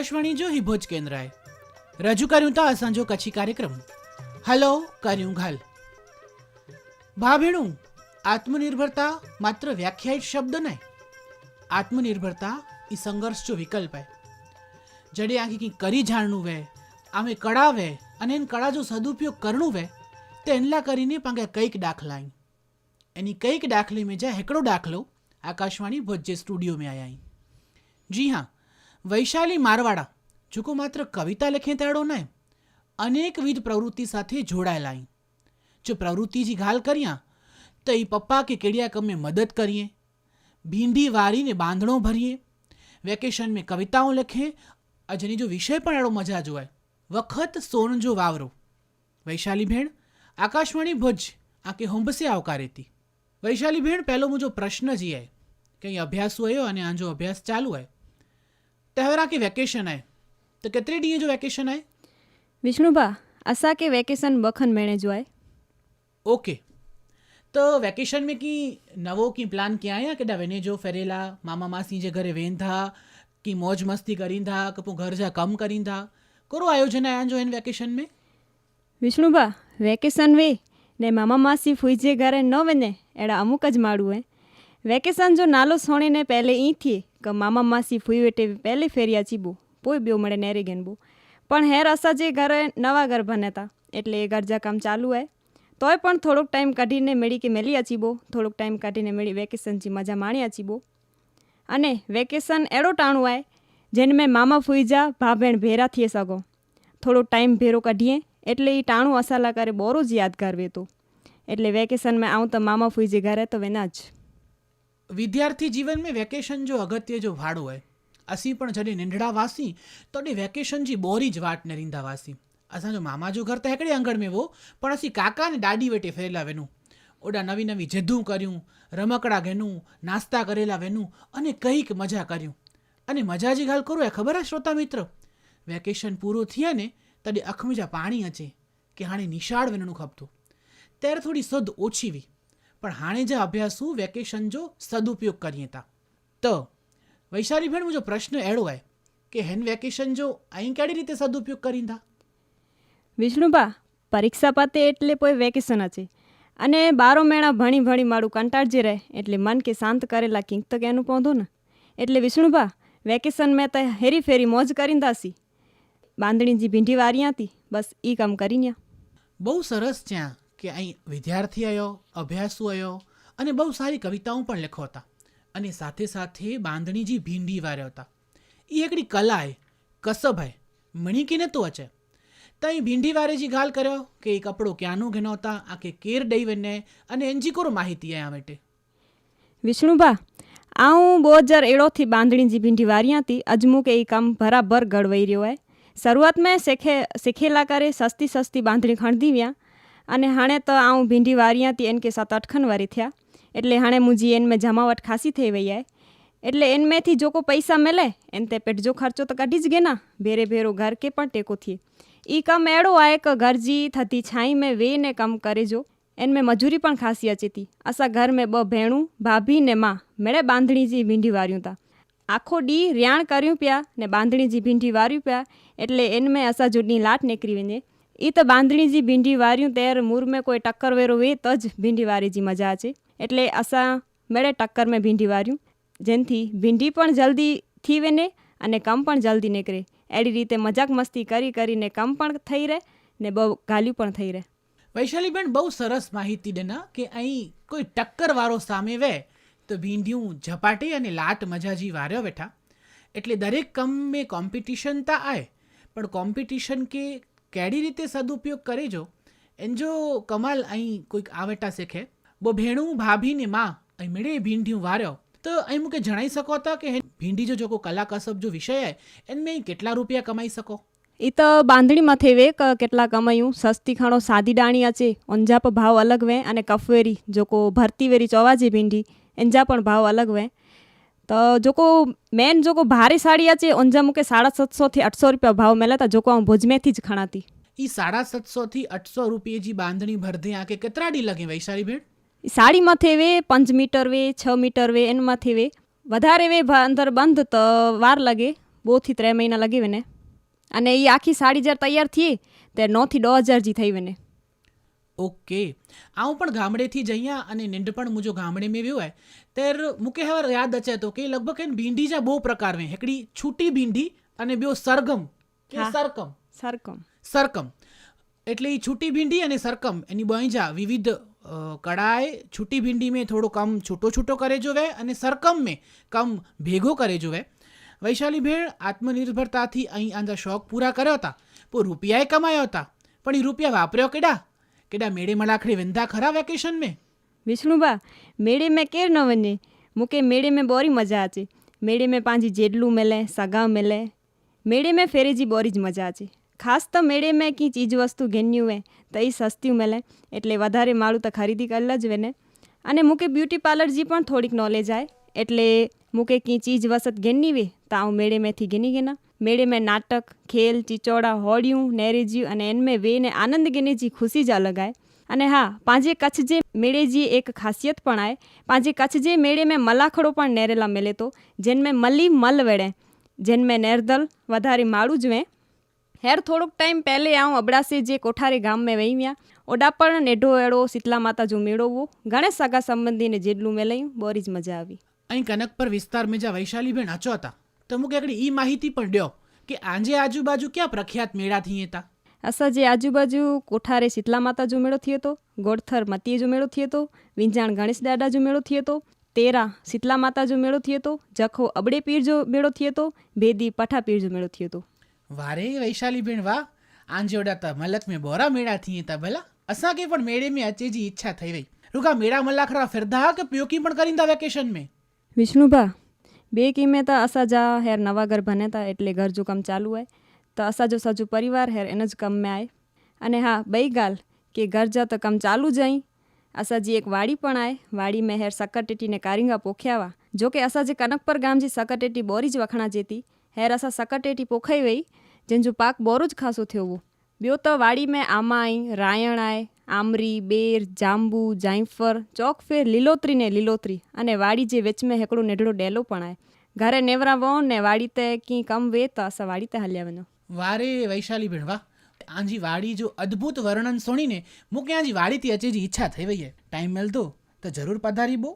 આકાશવાણી જો હિભોજ કેન્દ્રાએ. રજૂ કર્યું તા અસાંજો કચ્છી કાર્યક્રમ. હલો, કર્યું ઘાલ. ભાભીણું, આત્મનિર્ભરતા માત્ર વ્યાખ્યાયિત શબ્દ નહીં. આત્મનિર્ભરતા એ સંઘર્ષ જો વિકલ્પ હે. જડે આખી કંઈ કરી જાણનું વે, આમે કળા વે, અને એને કળા જો સદુપયોગ કરણું વે, તો એનલા કરીને પાંગે કંઈક દાખલા એની કંઈક દાખલી મેં જ્યાં હેકડો દાખલો આકાશવાણી ભોજ્ય સ્ટુડિયો મેં આયા જી હા વૈશાલી મારવાડા, જુકો માત્ર કવિતા લખે તેડો ને અનેકવિધ પ્રવૃત્તિ સાથે જોડાયેલા અહીં. જો પ્રવૃત્તિથી ગાલ કર્યા, તો એ પપ્પા કે કેડિયા કમે મદદ કરીએ, ભીંડી વારીને બાંધણો ભરીએ વેકેશન મેં કવિતાઓ લખે, અજની જો વિષય પણ એડો મજા જોવાય, વખત સોન જો વાવરો. વૈશાલી ભેણ, આકાશવાણી ભુજ, આંકે હોંબસે આવકારેતી. વૈશાલી ભેણ પહેલો મુજો પ્રશ્ન જીએ કંઈ અભ્યાસ હોય અને આંજો અભ્યાસ ચાલુ હોય तहरा की वैकेशन है तो केतिरे ॾींहं जो वैकेशन आहे विष्णु भा असांखे वैकेशन ॿ खनि महीने जो आहे ओके त वैकेशन में की नवो की प्लान कयां या केॾा वञे जो फेरेला मामा मासी जे घर वेंदा की मौज मस्ती करींदा की पोइ घर जा कमु करींदा कहिड़ो आयोजन आहे जो हिन वैकेशन में विष्णु भा वैकेशन में ने मामा मासी फुई जे घर न वञे अहिड़ा अमुक ज माण्हू आहिनि વેકેશન જો નાલો સોણીને પહેલે ઈથી, કે મામા માસી ફૂઈવેટે પહેલે ફેરિયા ચીબુ પોઈ બ્યો મળે નેરી ગેનબુ પણ હેર અસાજે ઘરે નવા ઘર ભનેતા, એટલે એ ગરજા કામ ચાલુ હે. તોય પણ થોડોક ટાઈમ કાઢીને મેળી કે મેલી અચીબો થોડોક ટાઈમ કાઢીને મેળી વેકેશનથી મજા માણી અચીબો અને વેકેશન એડો ટાણું આય, જેને મેં મામા ફૂઈજા ભાભેણ ભેરા થઈએ સગો. થોડો ટાઈમ ભેરો કાઢીએ, એટલે એ ટાણું અસાલા કરે બોરો જ યાદગાર વેતો. એટલે વેકેશન મેં આવું તો મામા ફૂઈજે ઘરે તો વેના જ. વિદ્યાર્થી જીવન મેં વેકેશન जो અગત્ય જો ભાડું હોય, અસી પણ જડી નિંઢડા વાસી તો ડી વેકેશન જી બોરી જ વાટ ને રીંધા વાસી અસાંજો મામા જો ઘર તો હેકડે આંગણ મેં વો પણ અસી કાકા ને ડાડી વેટે ફેરેલા વેનું. ઓડા નવી નવી જેધું કર્યું, રમકડા ઘેનું, નાસ્તા કરેલા વેનું, અને કંઈક મજા કર્યું. અને મજા જે ગાલ કરું એ ખબર હે શ્રોતા મિત્ર? વેકેશન પૂરું થયા ને, તડે અખમજા પાણી અચે કે હાણે નિશાળ વેનનું ખપતું. ત્યારે થોડી સદ ઓછી વી. પણ હાણે જે અભ્યાસુ વેકેશન જો સદુપયોગ કરીએ તા. તો વૈશાલી ભેણ મુજો પ્રશ્ન એડો હોય કે હેન વેકેશન જો અહીં કેડી રીતે સદુપયોગ કરી તા? વિષ્ણુબા પરીક્ષા પાતે એટલે કોઈ વેકેશન હતી અને બારો મેણા ભણી ભણી મારું કંટાળજી રહે એટલે મન કે શાંત કરેલા કિંક તો એનું પહોંધો ને. એટલે વિષ્ણુભા વેકેશન મેં તો હેરી ફેરી મોજ કરીને દાસી. બાંધણીજી ભીંડી વારી હતી બસ એ કામ કરીને બહુ સરસ ત્યાં કે અહીં વિદ્યાર્થી આવ્યો અભ્યાસુ આવ્યો અને બહુ સારી કવિતાઓ પણ લખો હતા. અને સાથે સાથે બાંધણીજી ભીંડી વાર્યો હતા. એ એકડી કલાએ કસભાએ મણિકી નહોતું વચ્ચે ત્યાં ભીંડી વારેજી ગાલ કર્યો કે એ કપડું ક્યાંનું ઘેનો હતા આ કે કેર ડઈવને અને એન્જીકોર માહિતી આ માટે. વિષ્ણુભા, આ હું બે હજાર એળોથી બાંધણીજી ભીંડી વાર્યાથી અજમુ કે એ કામ બરાબર ગળવાઈ રહ્યો હોય શરૂઆતમાં શેખે, શીખેલા કરે સસ્તી સસ્તી બાંધણી ખણદીવ્યા અને હાણે તો આવું ભીંડી વાર્યા હતી, એન કે સાત અટખન વારી થયા. એટલે હાણે મુજી એનમે જમાવટ ખાસી થઈ વૈયા એટલે એનમેથી જો કો પૈસા મળે એન તે પેટ જો ખર્ચો તો કાઢી જ ગેના. ભેરે ભેરો ઘર કે પણ ટેકો થી ઈ કામ એડો આય કે ઘરજી થતી છાઈ મેં વેને કામ કરેજો એન મેં મજૂરી પણ ખાસી અચીતી. આસા ઘર મેં બ ભેણું, ભાભી ને માં. મેળે બાંધણીજી ભીંડી વાર્યું તા. આખો ડી રિયાણ કર્યું પ્યા ને બાંધણીજી ભીંડી વાર્યું પ્યા. એટલે એન મેં અસા જુડની લાટ નીકળી વેને. એ તો બાંધણીજી ભીંડી વાર્યું ત્યારે મૂર મેં કોઈ ટક્કર વેરો એ તો જ ભીંડી વારીજી મજા છે. એટલે અસા મેળે ટક્કર મેં ભીંડી વાર્યું. જેનથી ભીંડી પણ જલ્દી થી વેને અને કમ પણ જલ્દી નીકળે. એડી રીતે મજાક મસ્તી કરી કરીને કમ પણ થઈ રહે ને બહુ ગાલ્યું પણ થઈ રહે. વૈશાલીબેન, બહુ સરસ માહિતી દેના કે અહીં કોઈ ટક્કર ટક્કરવાળો સામે વે તો ભીંડિયું ઝપાટી અને લાટ મજાજી વાર્યો બેઠા. એટલે દરેક કમ મેં કોમ્પિટિશન તા આય, પણ કોમ્પિટિશન કે કેડી રીતે સદુપયોગ કરે જો? એન જો કમાલ અહીં કોઈક આવેટા શીખે. બો ભેણું ભાભીને માં અહીં મેળે ભીંડિયું વાર્યો. તો અહીં મૂકે જણાઈ શકો હતા કે ભીંડી જો જોકો કલા કસબ જો વિષય હે એને મેં કેટલા રૂપિયા કમાઈ શકો? એ તો બાંધણીમાં થઈ વે કે કેટલા કમાયું? સસ્તી ખાણો સાદી ડાણી આચે, અંજાપ ભાવ અલગ વે અને કફવેરી જોકો ભરતી વેરી ચોવાજી ભીંડી એંજા પણ ભાવ અલગ વે. તો જોકો મેન જોકો ભારે સાડી છે અંજામુકે સાડા સાતસોથી અઠસો રૂપિયા ભાવ મેલા હતા જોકો હું ભુજમેથી જ ખણાતી. એ સાડા સાતસોથી અઠસો રૂપિયે બાંધણી ભરધે આંકે કેતરાડી લગે વૈશાળી ભેડ સાડીમાંથી વે પાંચ મીટર વે છ મીટર વે એનમાંથી વે. વધારે વે અંદર બંધ તો વાર લાગે બોથી ત્રણ મહિના લગી વેને. અને એ આખી સાડી જ્યારે તૈયાર થઈ તે નવથી દસ હજાર જી થઈ વેને. ઓકે. આવું પણ ગામડેથી જઈએ અને નિંડપણ મુજો ગામડે મેં વ્યુ है તેર મુકે હવે યાદ અચે તો કે લગભગ એન ભીંડી જા બહુ પ્રકાર મે એકડી છૂટી ભીંડી અને બેઓ સરગમ. કે સરકમ? સરકમ. સરકમ. એટલે છૂટી ભીંડી અને સરકમ એની બહીજા વિવિધ કડાય છૂટી ભીંડી મેં થોડો કમ છૂટો છૂટો કરે જોવે અને સરકમ મેં કમ ભેગો કરે જોવે વૈશાલી ભેળ આત્મનિર્ભરતાથી અહીં આંધા શોખ પૂરા કર્યો હતા. પો રૂપિયાએ કમાયો હતા. પણ એ રૂપિયા વાપર્યો કેડા? કેડા મેળે મલાખડે વેંધા ખરા વેકેશન में विष्णुबा मेड़े में केरु न वञे मूंखे मेड़े में बोरी मज़ा अचे मेड़े में पंहिंजी जेडलू मिले सगा मिले मेड़े में फेरे जी बोरी જ મજા અચે ખાસ તો મેળે મેં કી ચીજ વસ્તુ ઘેન્યું હોય તો એ સસ્તી મળે એટલે વધારે માળું તો ખરીદી કરી જ વેને અને મૂકે બ્યુટી પાર્લર જી પણ થોડીક નોલેજ આવે એટલે મૂકે કી ચીજ વસત ઘેની વે તો આવું મેળે મેંથી ઘેની ઘેના મેળે મેં નાટક, ખેલ, ચિચોડા હોડિયું નેરેજ્યું અને એનમે વે ને આનંદ ગેને જી ખુશી જા લગાય. અને હા, પાંજે કચ્છ જે મેળે જી એક ખાસિયત પણ આય પાંજે કચ્છ જે મેળે મેં મલાખડો પણ નેરેલા મેલે તો, જેન મેં મલી મલ વેડે, જેન મેં નેરદલ વધારે માળું જવે હેર થોડોક ટાઈમ પહેલે આવું અબડાસે જે કોઠારે ગામમાં વહીમ્યા ઓડાપણ નેઢો એડો શીતલા માતા જો મેળવવો ઘણે સગા સંબંધીને જેટલું મેલાયું બોરી જ મજા આવી. અહીં કનકપર વિસ્તારમાં જ્યાં વૈશાલીબેન અચો હતા. તો અમુક આગળ એ માહિતી પણ દો કે આજે આજુબાજુ ક્યાં પ્રખ્યાત મેળા થઈ હતા આસા જે આજુબાજુ કોઠારે શીતલા માતા જો મેળો થયો હતો ગોડથર મતીએ જો મેળો થયો હતો વિંજાણ ગણેશ દાદા જો મેળો થયો હતો તેરા શીતલા માતા જો મેળો થયો હતો જખો અબડે પીર જો મેળો થયો હતો ભેદી પઠા પીર જો મેળો થયો હતો વારે વૈશાલી બેન વાહ આંજોડા તા મલક મેં બોરા મેળા થી તા ભલા. અસા કે પણ મેળે મેં અચેજી ઈચ્છા થઈ ગઈ રૂકા મેળા મલાખરા ફિરદા કે પ્યોકી પણ કરીને તા વેકેશન મેં વિષ્ણુભા બે કિમેતા અસાજા હેર નવા ઘર ભનેતા એટલે ઘરજું કામ ચાલુ હોય. તો અસાજો સાજુ પરિવાર હેર એને જ કમ મેં આય. અને હા, બઈ ગાલ કે ઘર જા તો કામ ચાલુ જઈ અસાજી એક વાડી પણ આય. વાડી મેં હેર સકટેટીને કારિંગા પોખ્યાવા. જો કે અસાજે કનકપર ગામજી સકટેટી બોરી જ વખણા જેતી. હેર અસા સકટેટી પોખાઈ વઈ જેનજું પાક બોરો જ ખાસો થયો બ્યો તો વાડી મેં આમાં આઈ, રાયણ આય આમરી, બેર, જાંબુ જાયફર ચોકફેર, લીલોતરી ને લીલોતરી અને વાડી જે વેચમે હેકડો નેઢળો ડેલો પણ આય ઘરે નેવરાવો ને વાડી તે કી કમ વે તો આસા વાડી તે હલ્યાવનો વારે વૈશાલી ભેણ વાહ. આજી વાડી જો અદ્ભુત વર્ણન સુણીને મુકે આજી વાડીથી અચેજી ઈચ્છા થઈ વઈએ. ટાઈમ મળતો તો જરૂર પધારી બો.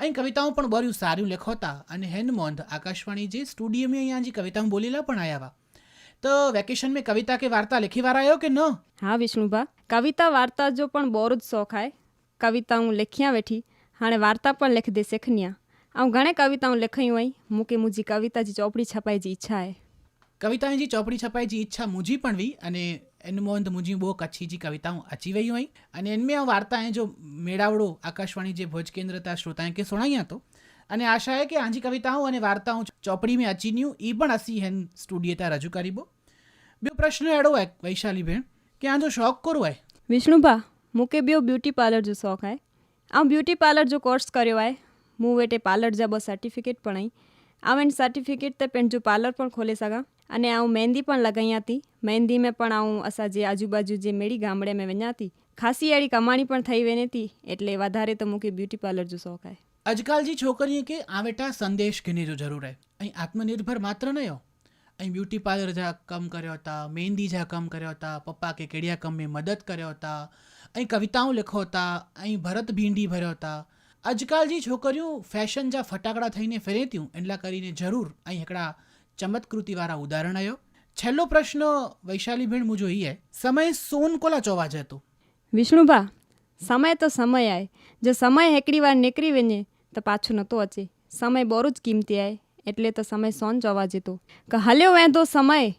અહીં કવિતાઓ પણ બર્યું સારું લખોતા અને હેનમોંધ આકાશવાણી જે સ્ટુડિયોમાં અહીંયા જે કવિતાઓ બોલેલા પણ આવ્યા तो वैकेशन में कविता की वार्ता लिखी वार आयो कि न हाँ विष्णु भा कविता वार्ता जो पण बहुत ज शौक़ आहे कविताऊं लिखिया वेठी हाणे वार्ता पण लिखंदे सिखंदी आहियां ऐं घणे कविताऊं लिखायूं आहिनि मूंखे मुंहिंजी कविता जी चौपड़ी छपाई जी इच्छा आहे कविताउनि जी चौपड़ी छपाई जी इच्छा मुंहिंजी पण हुई अने इन मोहन त मुंहिंजी ॿ कच्छी जी कविताऊं अची वियूं आहिनि अने इन में वार्ताएं जो मेड़ावड़ो आकाशवाणी जे भोज केंद्र तां श्रोताएं खे सुणाइयां थो અને આશा है कि आजी कविताओं અને વાર્તાઓ ચોપડી મેં અચીન્યું એ પણ અસી હેન સ્ટુડિયો ત્યાં રજૂ કરીબો બે. પ્રશ્ન એડો હે વૈશાલી બેન કે આ જો શોખ કરો હે વિષ્ણુભા મુકે બ્યો બ્યુટી પાર્લર જો શોખ હે આ બ્યુટી પાર્લર જો કોર્સ કર્યો હે હું વેટે પાર્લર જબો સર્ટિફિકેટ પણ આઈ. આવેન સર્ટિફિકેટ તે પેન જો પાર્લર પણ ખોલે સગા. અને આઉં મહેંદી પણ લગાઈ હતી મહેંદી મેં પણ આઉં અસા જે આજુબાજુ જે મેળી ગામડે મેં વન્યા હતી ખાસી એડી કમાણી પણ થઈ વેની હતી એટલે વધારે તો મૂકી બ્યુટી પાર્લર જો શોખ હે આજકાલજી છોકરીએ કે આવેટા સંદેશ ઘીને જો જરૂર હે. અહીં આત્મનિર્ભર માત્ર નહીં હો. અહીં બ્યુટી પાર્લર જા કમ કર્યો હતા, મહેંદી જા કમ કર્યો હતા, પપ્પા કે કેડિયા કમ મેં મદદ કર્યો હતા, અહીં કવિતાઓ લખો હતા, અહીં ભરત ભીંડી ભર્યો હતા. આજકાલજી છોકરીઓ ફેશન જા ફટાકડા થઈને ફેરેત્યું એટલા કરીને જરૂર અહીં એકડા ચમત્કૃતિવાળા ઉદાહરણ આવ્યો છેલ્લો પ્રશ્ન વૈશાલીબેન હું. જોઈએ સમય સોન કોલા ચોવા જતો? વિષ્ણુભા, સમય તો સમય આય. જો સમય હેકડી વાર નીકળી વેને તો પાછું નહોતો અચે સમય બરો જ કિંમતી આય. એટલે તો સમય સોન જવા જતો. કે હલ્યો વેંધો સમય,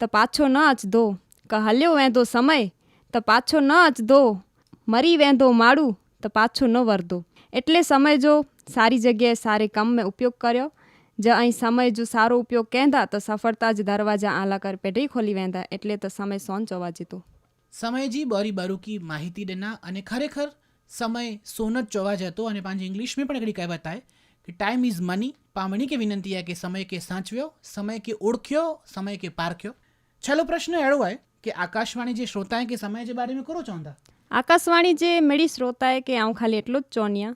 તો પાછો ન અચદો કે હલ્યો વેંધો સમય, તો પાછો ન અચદો મરી વેંધો માળું, તો પાછો ન વરદો એટલે સમય જો સારી જગ્યાએ સારે કામ મેં ઉપયોગ કર્યો. જ અહીં સમય જો સારો ઉપયોગ કહેતા તો સફળતા જ દરવાજા આલા કર પેઢી ખોલી વેંધા. એટલે તો સમય સોન જવા જતો. સમયજી બરી બરુકી માહિતી દેના અને ખરેખર સમય સોન જ જોવા જતો અને પાંચ ઇંગ્લિશમાં પણ એકડી કહેવત આવે કે ટાઈમ ઇઝ મની પામણી કે વિનંતી આ કે સમય કે સાચવ્યો, સમય કે ઓળખ્યો, સમય કે પારખ્યો? છેલ્લો પ્રશ્ન એળો હોય કે આકાશવાણી જે શ્રોતાએ કે સમય જે બારે મેં કરો ચાહતા આકાશવાણી જે મેળી શ્રોતાએ કે આઉં ખાલી એટલું જ ચોન્યા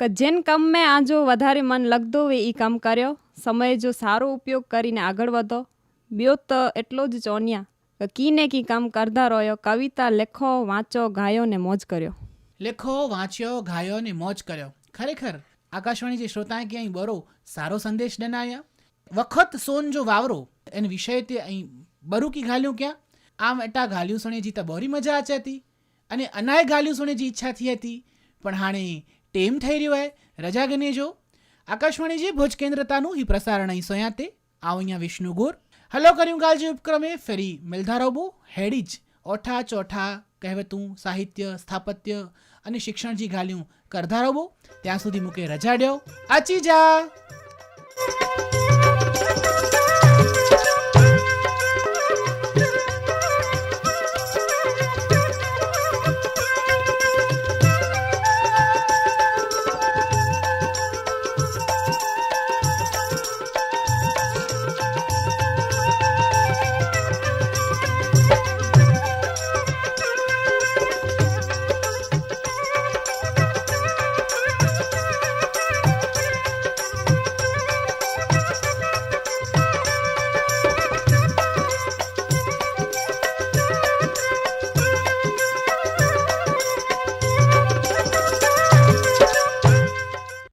કે જેન કામ મેં આજો વધારે મન લગતો હોય એ કામ કર્યો. સમય જો સારો ઉપયોગ કરીને આગળ વધો. બ્યો તો એટલો જ ચોન્યા કી ને કી કામ કરતા રહ્યો, કવિતા, લેખો, વાંચો, ગાયો ને મોજ કર્યો. લેખો, વાંચ્યો, ગાયો અને મોજ કર્યો. ખરેખર, આકાશવાણી જે શ્રોતાએ કે અહીં બરો સારો સંદેશ ડનાયા વખત સોન જો વાવરો, એને વિષય તે અહીં બરું કી ઘાલ્યું ક્યાં? આમ એટા ઘાલ્યું સુણે જીતા બોરી મજા આચી હતી અને અનાય ઘાલ્યું સુણે જી ઈચ્છા થઈ હતી. પણ હાણે ટેમ થઈ રહ્યો હે, રજા ગને જો. આકાશવાણી જે ભોજ કેન્દ્રતાનું હિ પ્રસારણ અહીં સોયા તે. આવ અહીંયા વિષ્ણુ ગોર. હલો કર્યું કાલજી ઉપક્રમે, ફેરી મિલધારોબો હેડી જ. ઓઠા ચોઠા કહેવતું સાહિત્ય સ્થાપત્ય અને શિક્ષણજી ઘાલ્યું કરધારોબો ત્યાં સુધી મૂકે રજા ડ્યો આચી જા!